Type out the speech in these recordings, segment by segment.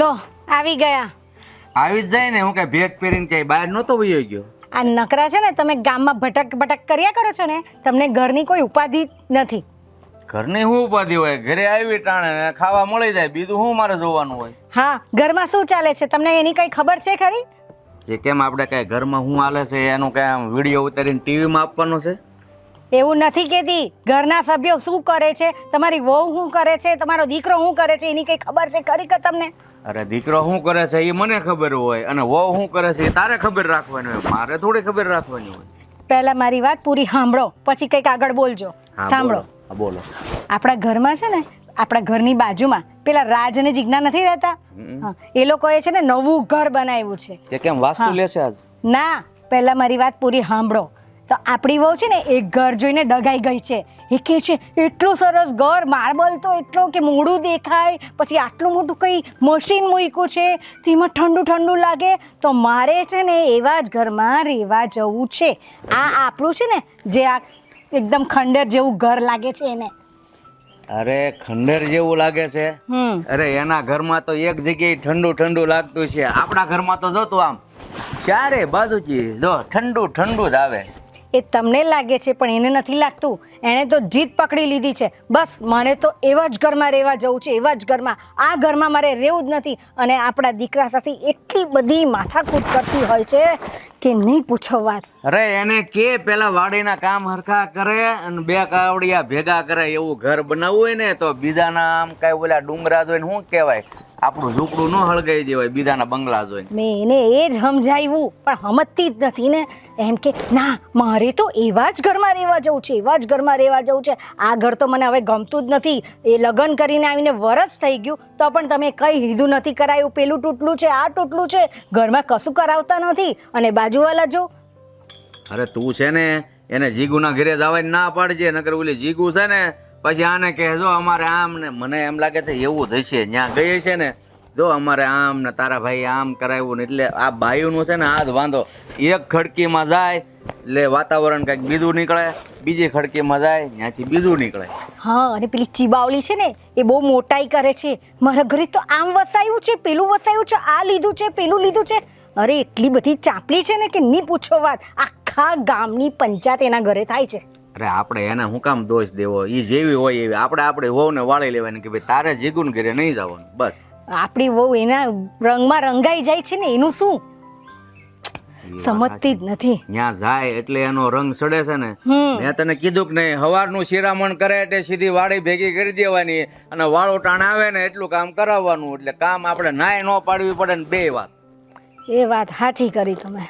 લો આવી ગયા. આવી જ જાય ને હું કઈ ભેટ પહેરીને ક્યાંય બહાર નહોતો વયો ગયો. આ નકરા છે ને તમે ગામમાં ભટક ભટક કર્યા કરો છો ને તમને ઘરની કોઈ ઉપાધિ નથી. ઘરની શું ઉપાધિ હોય? ઘરે આવી ટાણે ને ખાવા મળી જાય બીજું શું મારે જોવાનું હોય? હા ઘરમાં શું ચાલે છે? તમને એની કઈ ખબર છે ખરી? જે કેમ આપણે કઈ ઘરમાં શું હાલે છે એનું કઈ આમ વીડિયો ઉતારીને ટીવીમાં આપવાનું છે? એવું નથી કહેતી. ઘરના સભ્યો શું કરે છે? તમારી વહુ શું કરે છે? તમારો દીકરો શું કરે છે? એની કઈ ખબર છે ખરી કે તમને? અરે દીકરો શું કરે છે એ મને ખબર હોય અને વહુ શું કરે છે એ તારે ખબર રાખવાની હોય. મારે થોડી ખબર રાખવાની હોય. પહેલા મારી વાત પૂરી સાંભળો પછી કંઈક આગળ બોલજો. સાંભળો. બોલો. આપણા ઘરમાં છે ને આપણા ઘરની બાજુમાં પેલા રાજ અને જીજ્ઞા નથી રહેતા? એ લોકોએ છે ને નવું ઘર બનાવ્યું છે. તે કેમ વાસ્તુ. લેશે આજ? ના પહેલા મારી વાત પૂરી સાંભળો. તો આપણી વહુ છે ને એક ઘર જોઈને ડગાઈ ગઈ છે. એ કહે છે એટલું સરસ ઘર માર્બલ તો એટલો કે મોડું દેખાય. પછી આટલું મોટું કંઈ મશીન મૂક્યું છે? તેમાં ઠંડુ ઠંડુ લાગે. તો મારે છે ને એવા જ ઘરમાં રહેવા જવું છે. આ આપણું છે ને જે આ એકદમ ખંડેર જેવું ઘર લાગે છે એને. અરે ખંડેર જેવું લાગે છે? અરે એના ઘરમાં તો એક જગ્યાએ ઠંડુ ઠંડુ લાગતું છે. આપણા ઘરમાં તો જોતું આમ. ક્યારે બાજુથી? જો ઠંડુ ઠંડુ જ આવે. એ તમને લાગે છે, પણ એને નથી લાગતું. એણે તો જીત પકડી લીધી છે. બસ મને તો એવા જ ઘરમાં રહેવા જવું છે, એવા જ ઘરમાં. આ ઘરમાં મારે રહેવું જ નથી. અને આપણા દીકરા સાથે એટલી બધી માથાકૂટ કરતી હોય છે કે નહીં પૂછો વાત. અરે, એને કે પેલા વાડીના કામ હરખા કરે અને બે કાવડિયા ભેગા કરે એવું ઘર બનાવવું હોય ને, તો બીજાના આમ કઈ ઓલા ડુંગરા જોઈને શું કહેવાય? આપણું ઝૂકડું ન હળગાઈ દેવાય બીજાના બંગલા જોઈને. મેં એને એ જ સમજાવ્યું પણ સમજતી જ નથી ને. એમ કે ના મારે તો એવા જ ઘરમાં રહેવા જવું છે એવા જ ઘરમાં રહેવા જવું છે. આ ઘર તો મને હવે ગમતું જ નથી. એ લગ્ન કરીને આવીને વરસ થઈ ગયું તો પણ તમે કંઈ લીધું નથી કરાયું પેલું તૂટલું છે આ તૂટલું છે. ઘરમાં કશું કરાવતા નથી. અને બાજુવાલા જો. અરે તું છે ને એને જીગુના ઘરે જવાય ના પાડજે નકર ઓલી જીગુ છે ને પછી આને કહેજો અમારે આમ ને મને એમ લાગે છે એવું થશે ત્યાં ગઈ છે ને, જો અમારે આમ ને તારા ભાઈ આમ કરાવ્યું ને એટલે આ ભાઈઓનું છે ને આ વાંધો. એક ખડકીમાં જાય, એટલે વાતાવરણ કંઈક બીજું નીકળે, બીજી ખડકીમાં જાય ત્યાંથી બીજું નીકળે. હા, અને પેલી ચીબાવલી છે ને, એ બહુ મોટાઈ કરે છે. મારા ઘરે તો આમ વસાયું છે, પેલું વસાયું છે, આ લીધું છે, પેલું લીધું છે. અરે, એટલી બધી ચાપલી છે ને કે નહીં પૂછો વાત. આખા ગામની પંચાયત એના ઘરે થાય છે. અરે આપણે એને હું કામ દોષ દેવો? એ જેવી હોય એવી. આપણે આપણે વહુને વાળી લેવાની કે ભાઈ તારે જીગુન ઘરે નહીં જવાનું. બસ. આપણી વહુ એના રંગમાં રંગાઈ જાય છે ને એનું શું? સમજતી જ નથી. ત્યાં જાય એટલે એનો રંગ સડે છે ને. મેં તને કીધું કે નહીં હવારનું શિરામણ કરે એટલે સીધી વાડી ભેગી કરી દેવાની અને વાળો ટાણ આવે ને એટલું કામ કરાવવાનું. એટલે કામ આપણે નાય ન પાડવી પડે ને બે વાત. એ વાત સાચી કરી તમે.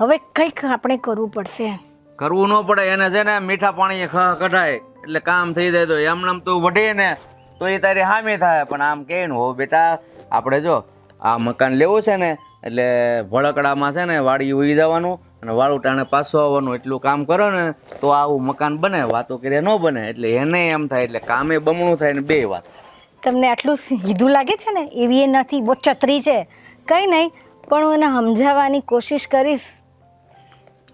હવે કંઈક આપણે કરવું પડશે. કરવું ન પડે, એને છે ને મીઠા પાણીએ ખ કઢાય. એટલે કામ થઈ જાય તો એમનેમ તું વઢે ને, તો એ તારી હામી થાય. પણ આમ કે હો બેટા, આપણે જો આ મકાન લેવું છે ને, એટલે ભળકડામાં છે ને વાડી ઉઈ જવાનું અને વાળું ટાણે પાછું આવવાનું. એટલું કામ કરો ને, તો આવું મકાન બને, વાતો કરીએ ન બને. એટલે એને એમ થાય, એટલે કામે બમણું થાય ને બે વાત. તમને આટલું સીધું લાગે છે ને? એવી એ નથી, બહુ ચતરી છે. કંઈ નહીં, પણ હું એને સમજાવવાની કોશિશ કરીશ.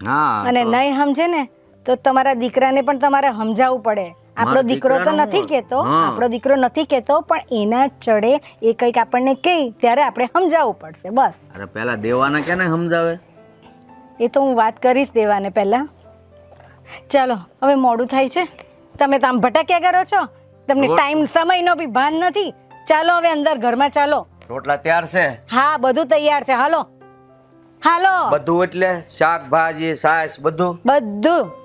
હા અને નહીં સમજે ને તો તમારા દીકરાને પણ તમારે સમજાવવું પડે. આપણો દીકરો તો નથી કહેતો આપણો દીકરો નથી કહેતો પણ એના ચડે એ કંઈક આપણને કહે ત્યારે આપણે સમજાવવું પડશે બસ. અરે પેલા દેવાને કેને સમજાવે? એ તો હું વાત કરીશ દેવાને પહેલાં. ચાલો હવે મોડું થાય છે. તમે તો આમ ભટક્યા કરો છો. તમને ટાઈમ સમયનો બી ભાન નથી. ચાલો હવે અંદર ઘરમાં ચાલો. રોટલા તૈયાર છે? હા બધું તૈયાર છે. હાલો. હાલો. બધું એટલે શાકભાજી સાસ બધું? બધું.